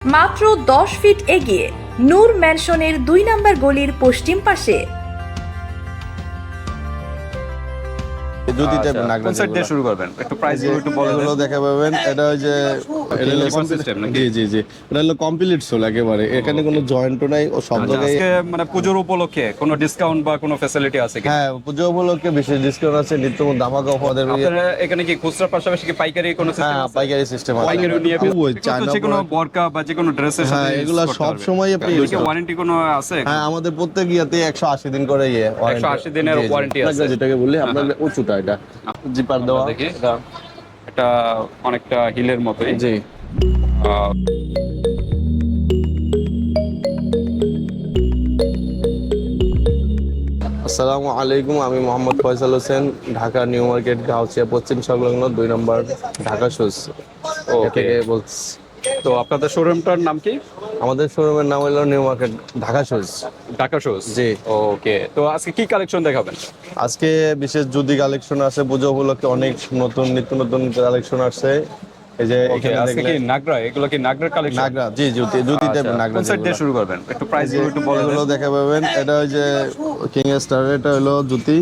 মাত্র দশ ফিট এগিয়ে নূর ম্যানশনের দুই নম্বর গলির পশ্চিম পাশে জুতি টাইপের আচ্ছা, নাগরা কোন সাইড দিয়ে শুরু করবেন। একটু প্রাইস এই একটু বলে এগুলো দেখা পাবেন। এটা ওই যে এটা হলো Sound নাকি? জি জি জি। এটা হলো কমপ্লিট সোল একেবারে। এখানে কোনো জয়েন্টও নাই ও সব জায়গায় মানে পুজোর উপলক্ষে কোনো ডিসকাউন্ট বা কোনো ফ্যাসিলিটি আছে কি? হ্যাঁ পুজো উপলক্ষে বিশেষ ডিসকাউন্ট আছে নিত্য ধামাকা অফার আপনারা এখানে কি খুচরার পাশাপাশি কি পাইকারি কোনো সিস্টেম হ্যাঁ পাইকারি সিস্টেম আছে। পাইকারি নিয়ে এগুলো তো চায়না যে কোনো বরকা বা যে কোনো ড্রেসের সাথে হ্যাঁ, সব সময় আপনি ওয়ারেন্টি কোনো আছে? হ্যাঁ আমাদের প্রত্যেক ইয়াতে একশো আশি দিন করে ইয়ে warranty। 180 দিনের জি, জি। warranty আপনাকে আছে। যেটাকে বললি আপনার উঁচুটা এটা। জিপার দেওয়া। দেখি। এটা এটা অনেকটা হিলের মতোই। জি। আসসালামু আলাইকুম আমি মোহাম্মদ ফয়সাল হোসেন ঢাকা নিউ মার্কেট গাউছিয়া পশ্চিম সংলগ্ন দুই নম্বর ঢাকা শুজ. থেকে বলছি। তো আপনাদের শোরুমটার নাম কি? আমাদের শোরুমের নাম হলো New Market Dhaka shoes Dhaka shoes জি। ওকে তো আজকে কি কালেকশন দেখাবেন? আজকে বিশেষ যদি কালেকশন আছে পুজো উপলক্ষে অনেক নতুন নিত্য নতুন কালেকশন আসছে। এই যে এখানে আজকে কি নাগরা? এগুলো কি নাগরার কালেকশন নাগরা জি জুতি জুতি টাইপের নাগরা কোন সাইড দিয়ে শুরু করবেন? একটু প্রাইস একটু বলে এগুলো দেখা পাবেন। এটা ওই যে কিং স্টার এটা হলো জুতি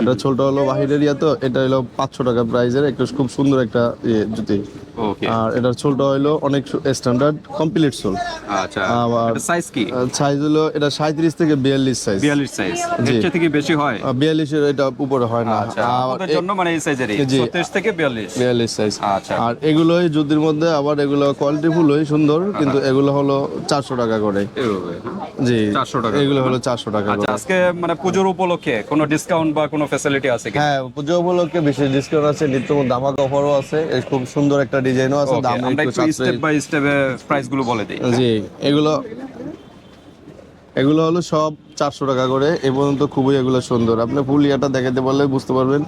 এটা ছোট হলো বাহিরের ইয়া তো এটা হলো পাঁচশো টাকা প্রাইজের একটা খুব সুন্দর একটা ইয়ে জুতি। আর এটা ছোট হলো অনেক স্ট্যান্ডার্ড কমপ্লিট সোল আচ্ছা আবার- এটা সাইজ কি? সাইজ হলো এটা সাঁত্রিশ থেকে বিয়াল্লিশ সাইজ 42 সাইজ এর থেকে বেশি হয়? বিয়াল্লিশের এটা উপরে হয় না। আচ্ছা আমাদের জন্য মানে এই সাইজেরই জি। 36 থেকে 42 বিয়াল্লিশ সাইজ আচ্ছা। আর এগুলোই জুতির মধ্যে আবার এগুলো কোয়ালিটি ফুলই সুন্দর কিন্তু এগুলো হলো চারশো টাকা করে। জি। 400 টাকা। এগুলো হলো চারশো টাকা আচ্ছা করে। আজকে মানে পুজোর উপলক্ষে কোনো ডিসকাউন্ট বা কোনো ফ্যাসিলিটি আছে কি? হ্যাঁ পুজো উপলক্ষে বিশেষ ডিসকাউন্ট আছে নিত্য দামা অফারও আছে এই খুব সুন্দর একটা ডিজাইনও আছে দাম আমরা একটু একটু স্টেপ বাই স্টেপে প্রাইসগুলো বলে দিই। জি এগুলো এগুলো হলো সব চারশো টাকা করে এ পর্যন্ত খুবই এগুলো সুন্দর। আপনি ফুল ইয়াটা দেখাতে পারলে বুঝতে পারবেন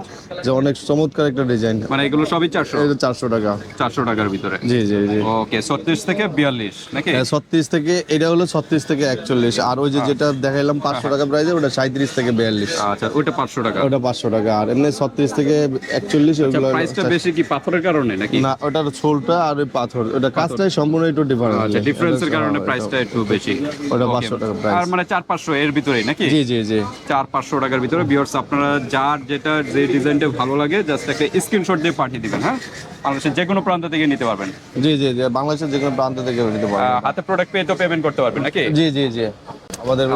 যে অনেক চমৎকার একটা ডিজাইন। মানে এগুলো সবই 400 এটা চারশো টাকা। 400 টাকার ভিতরে? জি জি জি। ওকে 36 থেকে 42 নাকি? ছত্রিশ থেকে এটা হলো ছত্রিশ থেকে একচল্লিশ। আর ওই যে যেটা দেখাইলাম পাঁচশো টাকা প্রাইজে ওটা সাঁত্রিশ থেকে বিয়াল্লিশ। আচ্ছা ওইটা 500 টাকা। ওটা পাঁচশো টাকা। আর এমনি ছত্রিশ থেকে একচল্লিশ ওইগুলো প্রাইসটা বেশি কি পাথরের কারণে নাকি? না ওটার ছোলটা আর ওই পাথর। ওটা কাজটাই সম্পূর্ণ একটু ডিফারেন্ট আচ্ছা ডিফারেন্সের কারণে প্রাইসটা একটু বেশি। ওটা পাঁচশো টাকা price। আর মানে 4 500 এর ভিতরেই নাকি? জি জি জি। চার পাঁচশো টাকার ভিতরে। বিয়ার্স আপনারা যার যেটা যে ডিজাইনটা ভালো লাগে জাস্ট একটা স্ক্রিনশট দিয়ে পাঠিয়ে দিবেন হ্যাঁ? বাংলাদেশের যে কোনো প্রান্ত থেকে নিতে পারবেন। জি জি জি বাংলাদেশের যে কোনো প্রান্ত থেকে নিতে পারবেন। হাতে প্রোডাক্ট পেয়ে তো পেমেন্ট করতে পারবেন নাকি? জি জি জি। আমাদের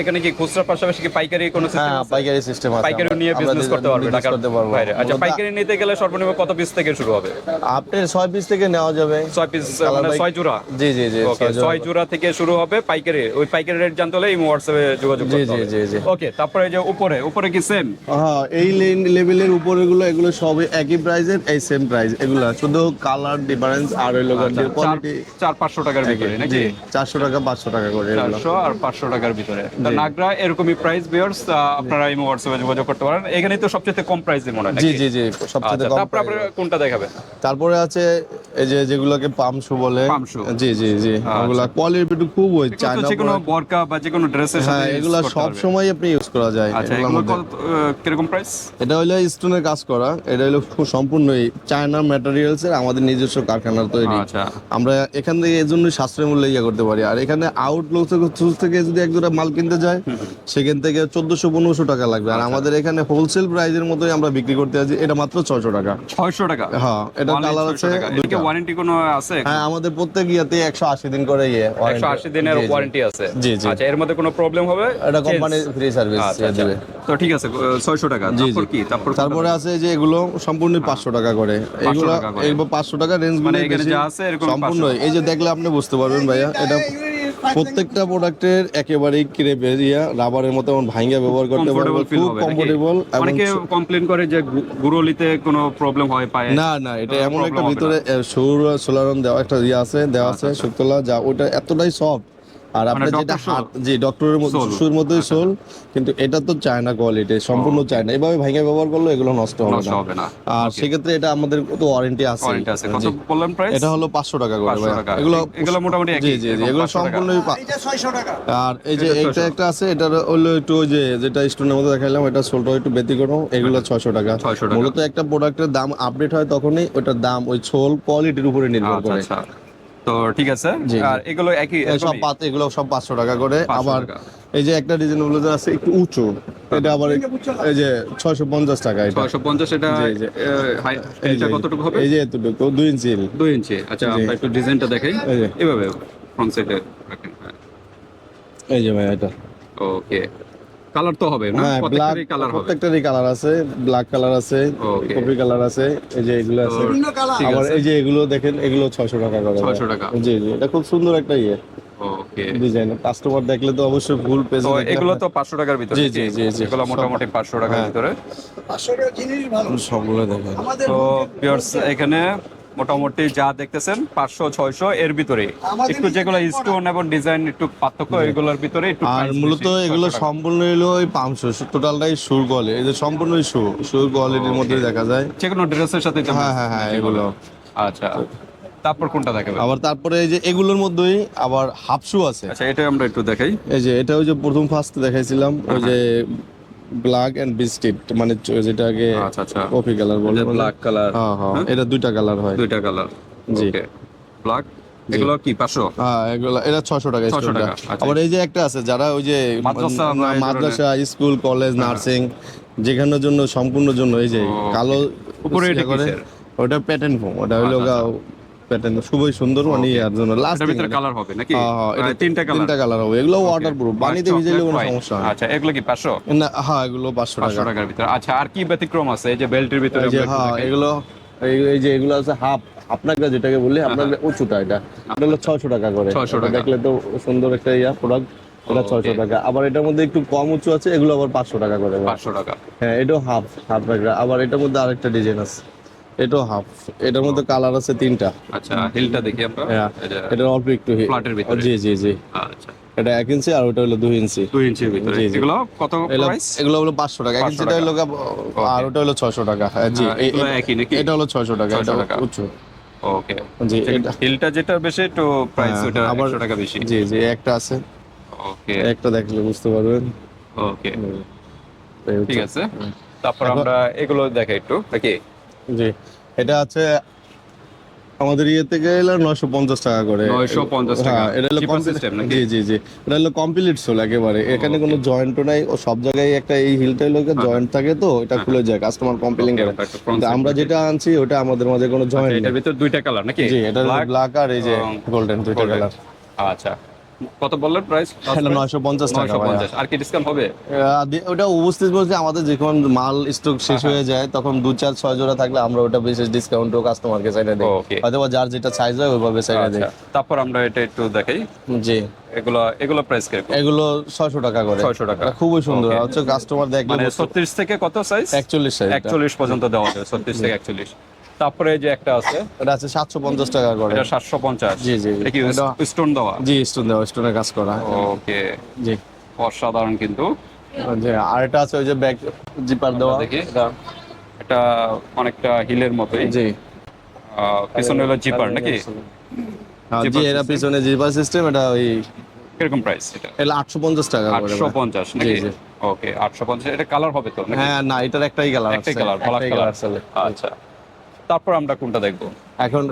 এখানে কি খুচরার পাশাপাশি কি পাইকারি কোনো সিস্টেম হ্যাঁ পাইকারি সিস্টেম আছে। পাইকারি নিয়ে বিজনেস করতে পারবে ঢাকার করতে পারব। বাইরে। আচ্ছা পাইকারি নিতে গেলে সর্বনিম্ন কত পিস থেকে শুরু হবে? আপনি ছয় পিস থেকে নেওয়া যাবে। ছয় পিস মানে bike- ছয় জোড়া? জি জি জি ওকে ছয় জোড়া। থেকে শুরু হবে পাইকারি। ওই পাইকারি রেট জানতে হলে এই হোয়াটসঅ্যাপে যোগাযোগ করতে হবে। জি জি। ওকে তারপরে যে উপরে উপরে কি সেম হ্যাঁ এই লেভেলের উপরে গুলো এগুলো সবই একই প্রাইসের এই সেম প্রাইস এগুলো শুধু কালার ডিফারেন্স আর লোকের কোয়ালিটি চার পাঁচশো টাকার ভিতরে নাকি? জি চারশো টাকা পাঁচশো টাকা করে এগুলো। চারশো আর পাঁচশো টাকার ভিতরে। নাগরা এরকমই প্রাইস বিয়ার্স আপনারা এই হোয়াটসঅ্যাপে যোগাযোগ করতে পারেন। এখানে তো সবচেয়ে কম প্রাইসে মনে হয় জি জি জি সবচেয়ে আচ্ছা কম তারপর আপনারা কোনটা দেখাবেন? তারপরে আছে এই যে যেগুলোকে পামশু বলে। পামশু জি জি জি ওগুলা কোয়ালিটি একটু খুব ওই এগুলো তো চায়না যে কোনো বরকা বা যে কোনো ড্রেসের সাথে হ্যাঁ এগুলা সব সময় আপনি ইউজ করা যায়। আচ্ছা এগুলো কত কীরকম প্রাইস এটা হলো স্টোনের কাজ করা। এটা হলো খুব সম্পূর্ণই চায়না ম্যাটেরিয়ালস এর আমাদের নিজস্ব কারখানার তৈরি। আচ্ছা। আমরা এখান থেকে এই জন্যই সাশ্রয় মূল্যে ইয়ে করতে পারি। আর এখানে আউটলুক থেকে যদি এক দুটা মাল কিনতে যায় সেখান থেকে চোদ্দশো পনেরোশো টাকা লাগবে। আচ্ছা। আর আমাদের এখানে হোলসেল প্রাইসের মতোই আমরা বিক্রি করতে আছি। এটা মাত্র ছয়শো টাকা। ছয়শো টাকা? হ্যাঁ এটা কালার আছে ওয়ারেন্টি কোনো আছে? হ্যাঁ আমাদের প্রত্যেক ইয়াতে একশো আশি দিন করে ইয়ে একশো আশি দিনের। ওয়ারেন্টি আছে। জি, জি। আচ্ছা এর মধ্যে কোনো প্রবলেম হবে? এটা কোম্পানি ফ্রি সার্ভিস আচ্ছা আচ্ছা। দেবে। তো ঠিক আছে ছয়শো টাকা। জি। কি? তারপর তারপরে আছে যে এগুলো সম্পূর্ণ পাঁচশো টাকা করে। এগুলো পাঁচশো টাকা রেঞ্জ মানে সম্পূর্ণ। এই যে দেখলে আপনি বুঝতে পারবেন ভাইয়া এটা প্রত্যেকটা প্রোডাক্টের একেবারেই কিরে বেরিয়া রাবারের মতো এমন ভাঙ্গা ব্যবহার করতে পারব খুব কমফোর্টেবল অনেকে কমপ্লেন করে যে গুরলিতে গুরুলিতে কোনো প্রবলেম হয় পায়। না না এটা এমন একটা ভিতরে সৌর সোলারন দেওয়া একটা ইয়ে আছে দেওয়া আছে শুক্তলা যা ওটা এতটাই সফট আর আপনি মানে যেটা হাত জি ডক্টরের Soul? সুর সোল কিন্তু এটা তো চায়না কোয়ালিটি সম্পূর্ণ চায়না এভাবে ভাঙে ব্যবহার করলে এগুলো নষ্ট হবে না। আর সেক্ষেত্রে এটা আমাদের তো ওয়ারেন্টি আছে। কত বললেন প্রাইস এটা হলো পাঁচশো টাকা করে 500 এগুলো এগুলো মোটামুটি জি জি এগুলো 500 টাকা। আর এই যে এটা একটা আছে এটা হলো একটু ওই যে যেটা স্টোনের মধ্যে দেখাইলাম এটা সোলটা একটু ব্যতিক্রম এগুলো ছয়শো টাকা। 600 টাকা। মূলত একটা প্রোডাক্টের দাম আপডেট হয় তখনই ওটার দাম ওই সোল কোয়ালিটির উপরে নির্ভর আচ্ছা করে। আচ্ছা। তো ঠিক আছে। আর এগুলো একই সব? পাত এগুলো সব পাঁচশো টাকা করে। আবার এই যে একটা ডিজাইন ব্লেজার আছে একটু উঁচু। এটা আবার এই যে ছয়শো পঞ্চাশ টাকা এটা। ছয়শো পঞ্চাশ এটা এটা কতটুকু হবে? এই যে এতটুকু দুই ইঞ্চি। দুই ইঞ্চি। আচ্ছা আমরা একটু ডিজাইনটা দেখাই। এভাবে ফ্রন্ট সাইডে রাখেন। এই যে ভাই এটা। ওকে কালার তো হবে না? হ্যাঁ প্রত্যেকটারই কালার হবে। প্রত্যেকটারই কালার আছে ব্ল্যাক কালার আছে. কপি কালার আছে এই যে এগুলো আছে। আবার এই যে এগুলো দেখেন এগুলো ছয়শো টাকা করে। 600 টাকা। জি জি এটা খুব সুন্দর একটা ইয়ে। ওকে ডিজাইন কাস্টমার দেখলে তো অবশ্যই ফুল পেজ এগুলো তো পাঁচশো টাকার ভিতরে জি, জি, জি। এগুলো মোটামুটি পাঁচশো টাকার হ্যাঁ। ভিতরে। সবগুলো দেখেন। তো ভিউয়ার্স এখানে মোটামুটি যা দেখতেছেন পাঁচশো ছয়শো এর ভিতরে। একটু যেগুলো স্টোন এবং ডিজাইন একটু পার্থক্য এগুলোর ভিতরে একটু আর মূলত এগুলো সম্পূর্ণ হলো ওই পামশো টোটালটাই সুর গলে এই যে সম্পূর্ণই শু সুর কোয়ালিটির মধ্যে দেখা যায়। যে কোনো ড্রেসের সাথে হ্যাঁ, হ্যাঁ, হ্যাঁ, এগুলো। আচ্ছা। তারপর কোনটা দেখাবে আবার তারপরে এই যে এগুলোর মধ্যেই আবার হাফ শু আছে। আচ্ছা এটা আমরা একটু দেখাই। এই যে এটা ওই যে প্রথম ফার্স্ট দেখাইছিলাম ওই যে ব্ল্যাক এন্ড বিস্কিট মানে চ- যেটাকে আচ্ছা আচ্ছা। কফি কালার বলে ব্ল্যাক কালার। হ্যাঁ হ্যাঁ। এটা দুইটা কালার হয়। দুইটা কালার। জি। ওকে। ব্ল্যাক? এগুলো কি পাঁচশো? হ্যাঁ এগুলো এটা ছশো টাকা 600 টাকা, আচ্ছা। আবার এই যে একটা আছে যারা ওই যে মাদ্রাসা মাদ্রাসা স্কুল কলেজ নার্সিং যেখানের জন্য সম্পূর্ণ জন্য এই যে কালো উপরে এটা করে, ওটা প্যাটার্ন ফর্ম ওটা হলো প্যাটার্ন খুবই সুন্দর মানে ইয়ার জন্য লাস্ট ভিতরে কালার হবে নাকি? এটা তিনটা কালার তিনটা কালার হবে। এগুলো ওয়াটার প্রুফ পানিতে কোনো সমস্যা হয়। আচ্ছা এগুলো কি পাঁচশো? না হ্যাঁ এগুলো পাঁচশো পাঁচশো টাকা টাকার ভিতরে। আচ্ছা আর কি ব্যতিক্রম আছে? এই যে বেল্টের ভিতরে যে হ্যাঁ এগুলো এই- যে এগুলো আছে হাফ আপনাকে যেটাকে বললি আপনার উঁচুটা এটা। এটা হলো ছয়শো টাকা করে। 600 টাকা। দেখলে তো সুন্দর একটা ইয়া প্রোডাক্ট এটা Okay. ছয়শো টাকা। আবার এটার মধ্যে একটু কম উঁচু আছে এগুলো আবার পাঁচশো টাকা করে। পাঁচশো টাকা। হ্যাঁ এটাও হাফ হাফ টাকা আবার এটার মধ্যে আরেকটা ডিজাইন আছে। এটাও হাফ এটার মধ্যে কালার আছে তিনটা। আচ্ছা হিলটা দেখি আমরা। হ্যাঁ এটা অল্প একটু ফ্ল্যাটের ভিতরে। জি জি জি। আচ্ছা। এটা এক ইঞ্চি আর ওটা হলো দুই ইঞ্চি দুই ইঞ্চির ভিতরে। জি, জি। এগুলো কত প্রাইস এগুলো হলো পাঁচশো টাকা। এক ইঞ্চিটা হলো আর ওটা হলো ছয়শো টাকা। হ্যাঁ, জি। হ্যাঁ, একই নাকি? এটা হলো ছয়শো টাকা এটা ওকে জি হিলটা যেটা বেশি একটু প্রাইস ওটা আবার- একশো টাকা বেশি। জি জি একটা আছে। ওকে একটা দেখলে বুঝতে পারবেন। ওকে ঠিক আছে। তারপর আমরা এগুলো দেখাই একটু। নাকি? জি। এটা আছে আমাদের ইয়ে থেকে এলো নয়শো পঞ্চাশ টাকা করে। 950 টাকা। হ্যাঁ, এটা হলো? জি জি জি। এটা হলো কমপ্লিট সোল একেবারে। এখানে কোনো জয়েন্টও নাই। ও সব জায়গায় একটা এই হিলটা হলো জয়েন্ট থাকে তো এটা খুলে যায় কাস্টমার কমপ্লেন করে। আমরা যেটা আনছি ওটা আমাদের মাঝে কোনো জয়েন্ট এটার ভিতর দুইটা কালার নাকি? জি এটা ব্ল্যাক আর এই যে গোল্ডেন দুইটা। কালার আচ্ছা। কত বললেন প্রাইস নয়শো পঞ্চাশ টাকা। আর কি ডিসকাউন্ট হবে? ওটা উপস্থিত বলতে আমাদের যখন মাল স্টক শেষ হয়ে যায় তখন দু চার ছয় জোড়া থাকলে আমরা ওটা বিশেষ কাস্টমারকে দিই। বা যার যেটা সাইজ হয় ওইভাবে দিই। আচ্ছা তারপর আমরা এটা একটু দেখাই। জি। এগুলো এগুলো প্রাইস কীরকম? এগুলো ছয়শো টাকা করে। 600 টাকা। খুবই সুন্দর। হচ্ছে কাস্টমার দেখলে মানে ছত্রিশ থেকে কত সাইজ একচল্লিশ সাইজ একচল্লিশ পর্যন্ত দেওয়া যাবে ছত্রিশ থেকে একচল্লিশ। তারপরে যে একটা আছে এটা আছে সাতশো পঞ্চাশ টাকা করে। এটা সাতশো পঞ্চাশ। জি, জি। এটা কি স্টোন দেওয়া? জি স্টোন দেওয়া স্টোনের কাজ করা। ওকে জি। অসাধারণ কিন্তু। জি আর এটা আছে ওই যে ব্যাক জিপার দেওয়া। দেখি এটা অনেকটা হিলের মতোই। জি। পিছনে হলো জিপার নাকি? হ্যাঁ, জি এটা পিছনে জিপার সিস্টেম এটা ওই কীরকম প্রাইস এটা? এটা আটশো পঞ্চাশ টাকা করে আটশো পঞ্চাশ নাকি? জি। ওকে আটশো পঞ্চাশ। এটা কালার হবে তো হ্যাঁ না এটার একটাই কালার একটাই কালার ব্ল্যাক কালার আচ্ছা। তারপর আমরা কোনটা দেখব? এখন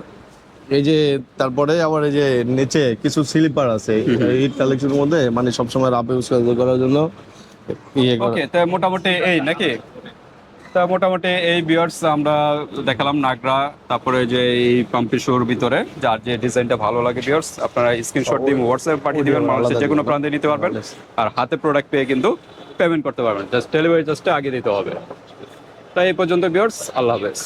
এই যে তারপরে আবার এই যে নিচে কিছু স্লিপার আছে এই কালেকশনের মধ্যে মানে সবসময় রাপে ইউজ করার জন্য ইয়ে ওকে তা মোটামুটি এই নাকি? তা মোটামুটি এই বিয়ার্স আমরা দেখালাম নাগরা তারপরে যে এই পাম্পি শোর ভিতরে যার যে ডিজাইনটা ভালো লাগে বিয়ার্স আপনারা স্ক্রিনশট দিয়ে হোয়াটসঅ্যাপ পাঠিয়ে দিবেন বাংলাদেশের যে কোনো প্রান্তে নিতে পারবেন। আর হাতে প্রোডাক্ট পেয়ে কিন্তু পেমেন্ট করতে পারবেন। জাস্ট ডেলিভারি জাস্টে আগে দিতে হবে। তাই এই পর্যন্ত বিয়ার্স আল্লাহ হাফেজ।